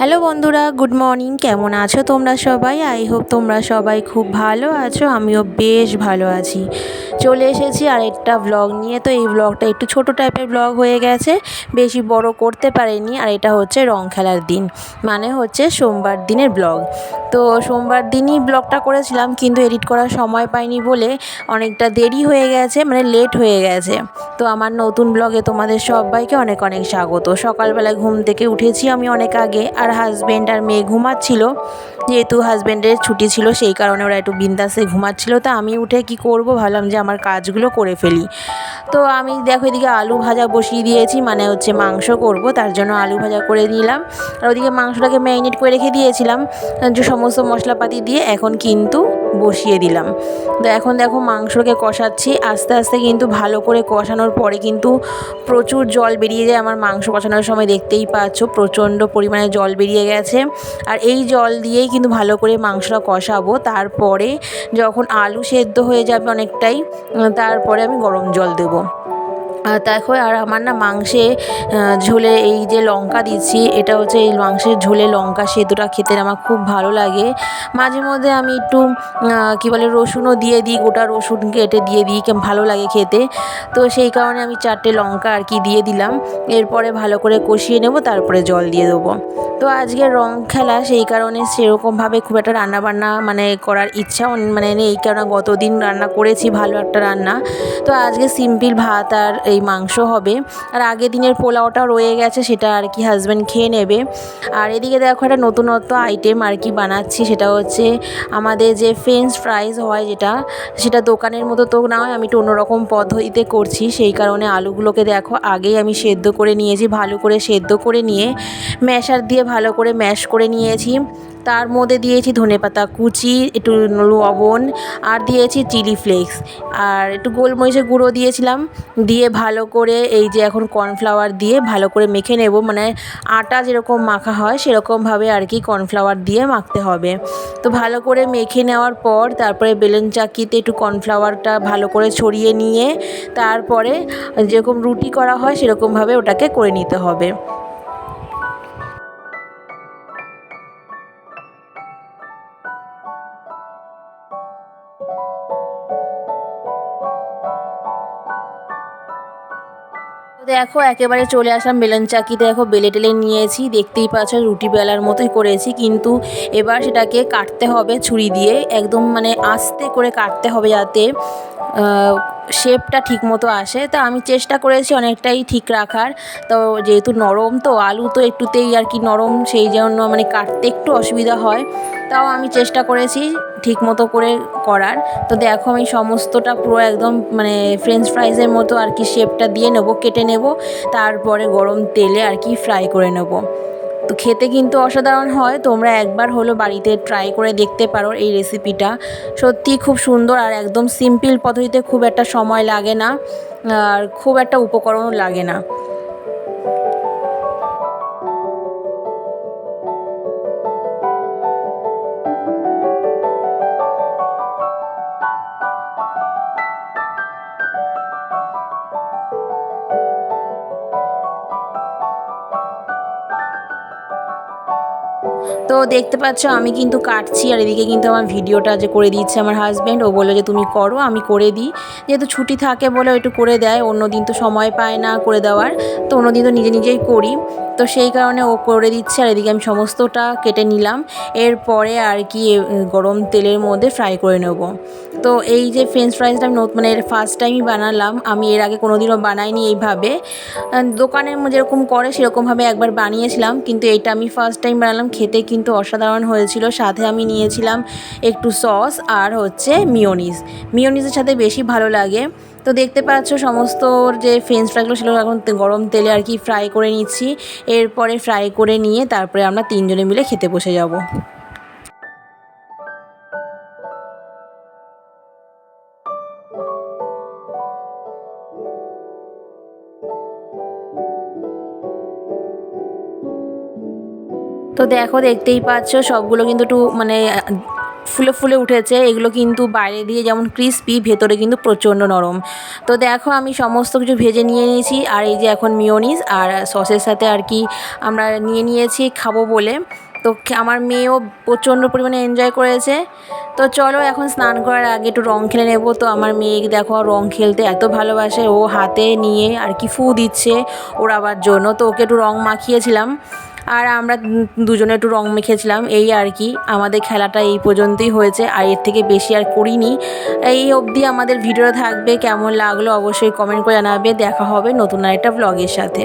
Hello বন্ধুরা, good morning. কেমন আছো তোমরা সবাই? আই হোপ তোমরা সবাই খুব ভালো আছো, আমিও বেশ ভালো আছি। চলে এসেছি আর একটা ব্লগ নিয়ে। তো এই ব্লগটা একটু ছোট টাইপের ব্লগ হয়ে গেছে, বেশি বড় করতে পারিনি। আর এটা হচ্ছে রং খেলার দিন মানে হচ্ছে সোমবার দিনের ব্লগ তো সোমবার দিনই ব্লগটা করেছিলাম, কিন্তু এডিট করার সময় পাইনি বলে অনেকটা দেরি হয়ে গেছে মানে লেট হয়ে গেছে। তো আমার নতুন ব্লগে তোমাদের সবাইকে অনেক অনেক স্বাগত। সকালবেলা ঘুম থেকে উঠেছি আমি অনেক আগে, আর হাজব্যান্ড আর মেয়ে ঘুমাচ্ছিল। যেহেতু হাজব্যান্ডের ছুটি ছিল, সেই কারণে ওরা একটু বিন্দাসে ঘুমাচ্ছিল। তা আমি উঠে কি করব? ভাবলাম যে আমার কাজগুলো করে ফেলি। তো আমি দেখো এদিকে আলু ভাজা বসিয়ে দিয়েছি মানে হচ্ছে মাংস করব, তার জন্য আলু ভাজা করে নিলাম। আর ওদিকে মাংসটাকে ম্যারিনেট করে রেখে দিয়েছিলাম। সমস্ত মশলাপাতি দিয়ে। এখন কিন্তু বসিয়ে দিলাম। তো এখন দেখো মাংসকে কষাচ্ছি। আস্তে আস্তে কিন্তু ভালো করে কষানোর পরে কিন্তু প্রচুর জল বেরিয়ে যায়। আমার মাংস কষানোর সময় দেখতেই পাচ্ছ প্রচণ্ড পরিমাণে জল বেরিয়ে গেছে। আর এই জল দিয়েই কিন্তু ভালো করে মাংসটা কষাবো। তারপরে যখন আলু সেদ্ধ হয়ে যাবে অনেকটাই, তারপরে আমি গরম জল দেবো। দেখো আর আমার না মাংসে ঝোলে এই যে লঙ্কা দিচ্ছি, এটা হচ্ছে এই মাংসের ঝোলে লঙ্কা সেদ্ধটা খেতে আমার খুব ভালো লাগে। মাঝে মধ্যে আমি একটু কী বলে, রসুনও দিয়ে দিই, গোটা রসুন কেটে দিয়ে দিই ভালো লাগে খেতে। তো সেই কারণে আমি চারটে লঙ্কা আর কি দিয়ে দিলাম। এরপরে ভালো করে কষিয়ে নেব, তারপরে জল দিয়ে দেবো। তো আজকে রং খেলা, সেই কারণে সেরকমভাবে খুব একটা রান্নাবান্না মানে করার ইচ্ছাও মানে নেই, কেননা গত দিন রান্না করেছি, ভালো একটা রান্না। তো আজকে সিম্পল ভাত আর এই মাংস হবে। আর আগের দিনের পোলাওটা রয়ে গেছে, সেটা আর কি হাজব্যান্ড খেয়ে নেবে। আর এদিকে দেখো একটা নতুনত্ব আইটেম আর কি বানাচ্ছি, সেটা হচ্ছে আমাদের যে ফ্রেঞ্চ ফ্রাইজ হয় যেটা, সেটা দোকানের মতো তো না হয় আমি একটু অন্যরকম পদ্ধতিতে করছি। সেই কারণে আলুগুলোকে দেখো আগেই আমি সেদ্ধ করে নিয়েছি, ভালো করে সেদ্ধ করে নিয়ে ম্যাশার দিয়ে ভালো করে ম্যাশ করে নিয়েছি। তার মধ্যে দিয়েছি ধনেপাতা কুচি, একটু লবণ, আর দিয়েছি চিলি ফ্লেক্স। আর একটু গোলমরিচের গুঁড়ো দিয়েছিলাম, দিয়ে ভালো করে এই যে এখন কর্নফ্লাওয়ার দিয়ে ভালো করে মেখে নেব। মানে আটা যেরকম মাখা হয়, সেরকমভাবে আর কি কর্নফ্লাওয়ার দিয়ে মাখতে হবে। তো ভালো করে মেখে নেওয়ার পর তারপরে বেলুন চাকিতে একটু কর্নফ্লাওয়ারটা ভালো করে ছড়িয়ে নিয়ে, তারপরে যেরকম রুটি করা হয়, সেরকমভাবে ওটাকে করে নিতে হবে। দেখো, একেবারে চলে আসলাম বেলন চাকিতে দেখো, বেলে টেলে নিয়েছি। দেখতেই পাচ্ছ, রুটি বেলার মতোই করেছি, কিন্তু এবার সেটাকে কাটতে হবে ছুরি দিয়ে। একদম মানে আস্তে করে কাটতে হবে যাতে শেপটা ঠিক মতো আসে। তা আমি চেষ্টা করেছি অনেকটাই ঠিক রাখার। তো যেহেতু নরম, তো আলু তো একটুতেই আর কি নরম, সেই জন্য মানে কাটতে একটু অসুবিধা হয়। তাও আমি চেষ্টা করেছি ঠিক মতো করে করার। তো দেখো আমি সমস্তটা পুরো একদম মানে ফ্রেঞ্চ ফ্রাইজের মতো আর কি শেপটা দিয়ে নেব, কেটে নেব। তারপরে গরম তেলে আর কি ফ্রাই করে নেব। তো খেতে কিন্তু অসাধারণ হয়। তোমরা একবার হলো বাড়িতে ট্রাই করে দেখতে পারো এই রেসিপিটা সত্যি খুব সুন্দর আর একদম সিম্পল পদ্ধতিতে খুব একটা সময় লাগে না, আর খুব একটা উপকরণও লাগে না। তো দেখতে পাচ্ছ, আমি কিন্তু কাটছি আর এদিকে কিন্তু আমার ভিডিওটা যে করে দিচ্ছে আমার হাজব্যান্ড ও বলল যে, তুমি করো, আমি করে দিই। যেহেতু ছুটি থাকে বলে একটু করে দেয়, অন্য দিন তো সময় পায় না করে দেওয়ার, তো অন্য দিন তো নিজে নিজেই করি। তো সেই কারণে ও করে দিচ্ছে আর এদিকে আমি সমস্তটা কেটে নিলাম। এরপরে আর কি গরম তেলের মধ্যে ফ্রাই করে নেব। তো এই যে ফ্রেঞ্চ ফ্রাইসটা আমি মানে ফার্স্ট টাইমই বানালাম, আমি এর আগে কোনো দিনও বানাইনি এইভাবে। দোকানের যেরকম করে সেরকমভাবে একবার বানিয়েছিলাম, কিন্তু এটা আমি ফার্স্ট টাইম বানালাম, খেতে কিন্তু অসাধারণ হয়েছিল। সাথে আমি নিয়েছিলাম একটু সস আর হচ্ছে মিওনিস মিওনিসের সাথে বেশি ভালো লাগে। তো দেখতে পাচ্ছ সমস্ত যে ফ্রেঞ্চ ফ্রাইগুলো সেগুলো এখন গরম তেলে আর কি ফ্রাই করে নিচ্ছি। এরপরে ফ্রাই করে নিয়ে তারপরে আমরা তিনজনে মিলে খেতে বসে যাব। তো দেখো দেখতেই পাচ্ছ সবগুলো কিন্তু একটু মানে ফুলে ফুলে উঠেছে। এগুলো কিন্তু বাইরে দিয়ে যেমন ক্রিস্পি ভেতরে কিন্তু প্রচণ্ড নরম। তো দেখো আমি সমস্ত কিছু ভেজে নিয়ে নিয়েছি। আর এই যে এখন মিওনিস আর সসের সাথে আর কি আমরা নিয়ে নিয়েছি খাব বলে। তো আমার মেয়েও প্রচণ্ড পরিমাণে এনজয় করেছে। তো চলো এখন স্নান করার আগে একটু রং খেলে নেব। তো আমার মেয়ে দেখো রং খেলতে এত ভালোবাসে। ও হাতে নিয়ে আর কি ফু দিচ্ছে ওর আবার জন্য। তো ওকে একটু রং মাখিয়েছিলাম। আর আমরা দুজনে একটু রং মেখেছিলাম, এই আর কি। আমাদের খেলাটা এই পর্যন্তই হয়েছে, আর এর থেকে বেশি আর করিনি। এই অবধি আমাদের ভিডিও থাকবে, কেমন লাগল অবশ্যই কমেন্ট করে জানাবে। দেখা হবে নতুন আরেকটা ব্লগের সাথে।